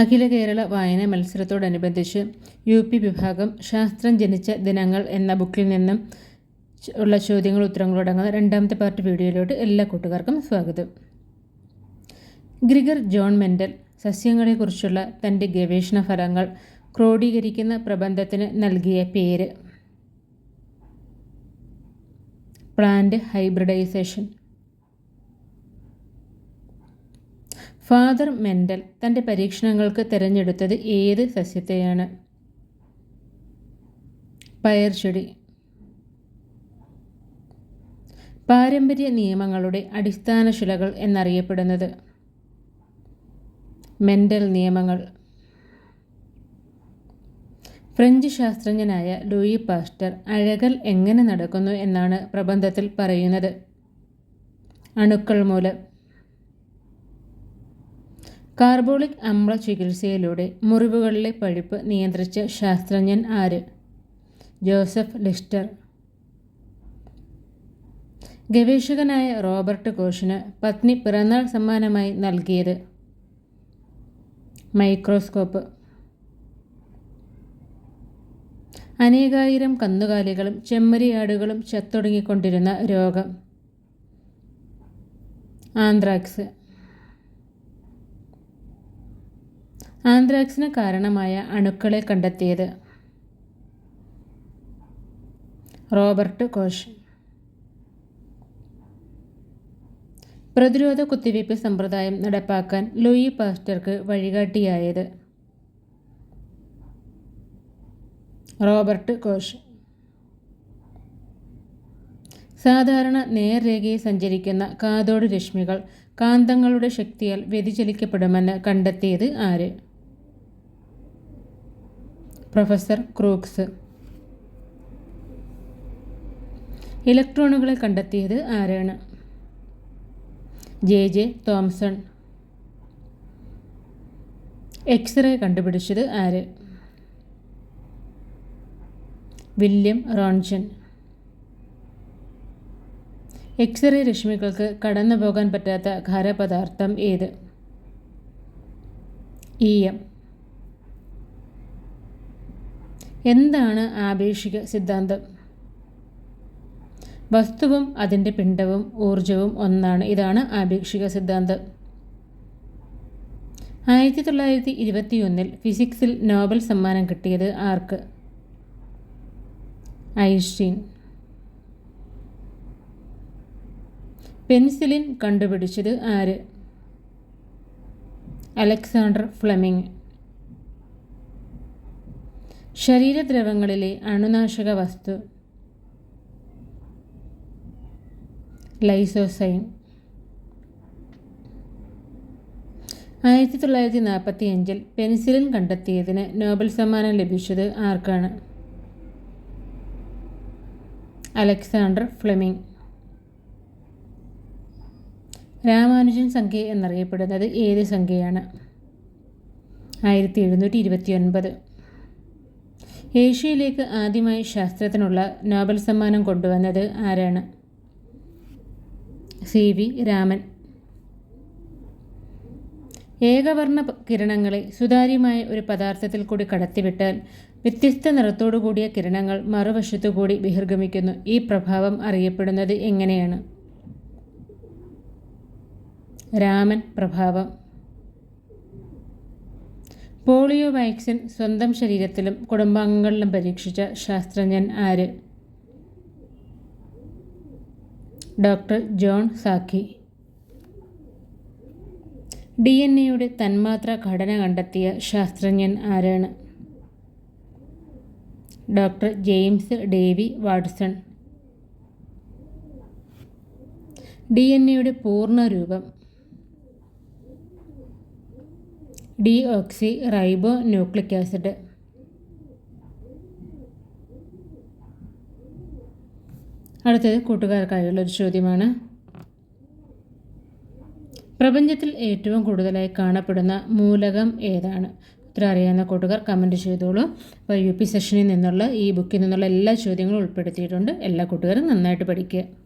അഖില കേരള വായന മത്സരത്തോടനുബന്ധിച്ച് U P വിഭാഗം ശാസ്ത്രം ജനിച്ച ദിനങ്ങൾ എന്ന ബുക്കിൽ നിന്നും ഉള്ള ചോദ്യങ്ങൾ ഉത്തരങ്ങളടങ്ങുന്ന രണ്ടാമത്തെ പാർട്ട് വീഡിയോയിലോട്ട് എല്ലാ കൂട്ടുകാർക്കും സ്വാഗതം. ഗ്രിഗർ ജോൺ മെൻഡൽ സസ്യങ്ങളെക്കുറിച്ചുള്ള തന്റെ ഗവേഷണ ഫലങ്ങൾ ക്രോഡീകരിക്കുന്ന പ്രബന്ധത്തിന് നൽകിയ പേര്. Plant hybridisation. ഫാദർ മെൻഡൽ തന്റെ പരീക്ഷണങ്ങൾക്ക് തിരഞ്ഞെടുത്തത് ഏത് സസ്യത്തെയാണ്? പയർ ചെടി പാരമ്പര്യ നിയമങ്ങളുടെ അടിസ്ഥാന ശിലകൾ എന്നറിയപ്പെടുന്നത്. മെൻഡൽ നിയമങ്ങൾ. ഫ്രഞ്ച് ശാസ്ത്രജ്ഞനായ ലൂയി പാസ്റ്റർ അഴകൽ എങ്ങനെ നടക്കുന്നു എന്നാണ് പ്രബന്ധത്തിൽ പറയുന്നത്. അണുക്കൾ മൂലം. കാർബോളിക് അമ്ല ചികിത്സയിലൂടെ മുറിവുകളിലെ പഴുപ്പ് നിയന്ത്രിച്ച ശാസ്ത്രജ്ഞൻ ആര്? Joseph Lister. ഗവേഷകനായ റോബർട്ട് കോഷിന് പത്നി പിറന്നാൾ സമ്മാനമായി നൽകിയത് മൈക്രോസ്കോപ്പ്. അനേകായിരം കന്നുകാലികളും ചെമ്മരിയാടുകളും ചത്തൊടുങ്ങിക്കൊണ്ടിരുന്ന രോഗം. ആന്ത്രാക്സ്. ആന്ത്രാക്സിന് കാരണമായ അണുക്കളെ കണ്ടെത്തിയത് റോബർട്ട് കോഷ്. പ്രതിരോധ കുത്തിവയ്പ് സമ്പ്രദായം നടപ്പാക്കാൻ ലൂയി പാസ്റ്റർക്ക് വഴികാട്ടിയായത് റോബർട്ട് കോഷ്. സാധാരണ നേർരേഖയിൽ സഞ്ചരിക്കുന്ന കാതോട് രശ്മികൾ കാന്തങ്ങളുടെ ശക്തിയാൽ വ്യതിചലിക്കപ്പെടുമെന്ന് കണ്ടെത്തിയത് ആര്? Professor Crookes. ഇലക്ട്രോണുകളെ കണ്ടെത്തിയത് ആരാണ്? ജെ. ജെ. തോംസൺ. എക്സ്റേ കണ്ടുപിടിച്ചത് ആര്? വില്യം റോൺസൺ. എക്സ്റേ രശ്മികൾക്ക് കടന്നു പോകാൻ പറ്റാത്ത ഖരപദാർത്ഥം ഏത്? ഇ. എന്താണ് ആപേക്ഷിക സിദ്ധാന്തം? വസ്തുവും അതിന്റെ പിണ്ഡവും ഊർജവും ഒന്നാണ്. ഇതാണ് ആപേക്ഷിക സിദ്ധാന്തം. ആയിരത്തി തൊള്ളായിരത്തി ഇരുപത്തിയൊന്നിൽ ഫിസിക്സിൽ നോബൽ സമ്മാനം കിട്ടിയത് ആർക്ക്? ഐൻസ്റ്റീൻ. പെൻസിലിൻ കണ്ടുപിടിച്ചത് ആര്? Alexander Fleming. ശരീരദ്രവങ്ങളിലെ അണുനാശക വസ്തു ലൈസോസൈം ആയിരത്തി തൊള്ളായിരത്തി നാൽപ്പത്തി അഞ്ചിൽ പെൻസിലിൻ കണ്ടെത്തിയതിന് നോബൽ സമ്മാനം ലഭിച്ചത് ആർക്കാണ്? Alexander Fleming. രാമാനുജൻ സംഖ്യ എന്നറിയപ്പെടുന്നത് ഏത് സംഖ്യയാണ്? ആയിരത്തി എഴുന്നൂറ്റി ഇരുപത്തി ഒൻപത് ഏഷ്യയിലേക്ക് ആദ്യമായി ശാസ്ത്രത്തിനുള്ള നോബൽ സമ്മാനം കൊണ്ടുവന്നത് ആരാണ്? സി. വി. രാമൻ. ഏകവർണ കിരണങ്ങളെ സുതാര്യമായ ഒരു പദാർത്ഥത്തിൽ കൂടി കടത്തിവിട്ടാൽ വ്യത്യസ്ത നിറത്തോടു കൂടിയ കിരണങ്ങൾ മറുവശത്തു കൂടി ബഹിർഗമിക്കുന്നു. ഈ പ്രഭാവം അറിയപ്പെടുന്നത് എങ്ങനെയാണ്? രാമൻ പ്രഭാവം. പോളിയോ വാക്സിൻ സ്വന്തം ശരീരത്തിലും കുടുംബാംഗങ്ങളിലും പരീക്ഷിച്ച ശാസ്ത്രജ്ഞൻ ആര്? ഡോക്ടർ ജോൺ സാക്കി. ഡി എൻ എയുടെ തന്മാത്ര ഘടന കണ്ടെത്തിയ ശാസ്ത്രജ്ഞൻ ആരാണ്? Doctor James Dewey Watson. D N എയുടെ പൂർണ രൂപം deoxyribonucleic acid. അടുത്തത് കൂട്ടുകാർക്കായുള്ള ഒരു ചോദ്യമാണ്. പ്രപഞ്ചത്തിൽ ഏറ്റവും കൂടുതലായി കാണപ്പെടുന്ന മൂലകം ഏതാണ്? ഉത്തരം അറിയാവുന്ന കൂട്ടുകാർ കമന്റ് ചെയ്തോളൂ. അപ്പോൾ യു പി സെഷനിൽ നിന്നുള്ള ഈ ബുക്കിൽ നിന്നുള്ള എല്ലാ ചോദ്യങ്ങളും ഉൾപ്പെടുത്തിയിട്ടുണ്ട്. എല്ലാ കൂട്ടുകാരും നന്നായിട്ട് പഠിക്കുക.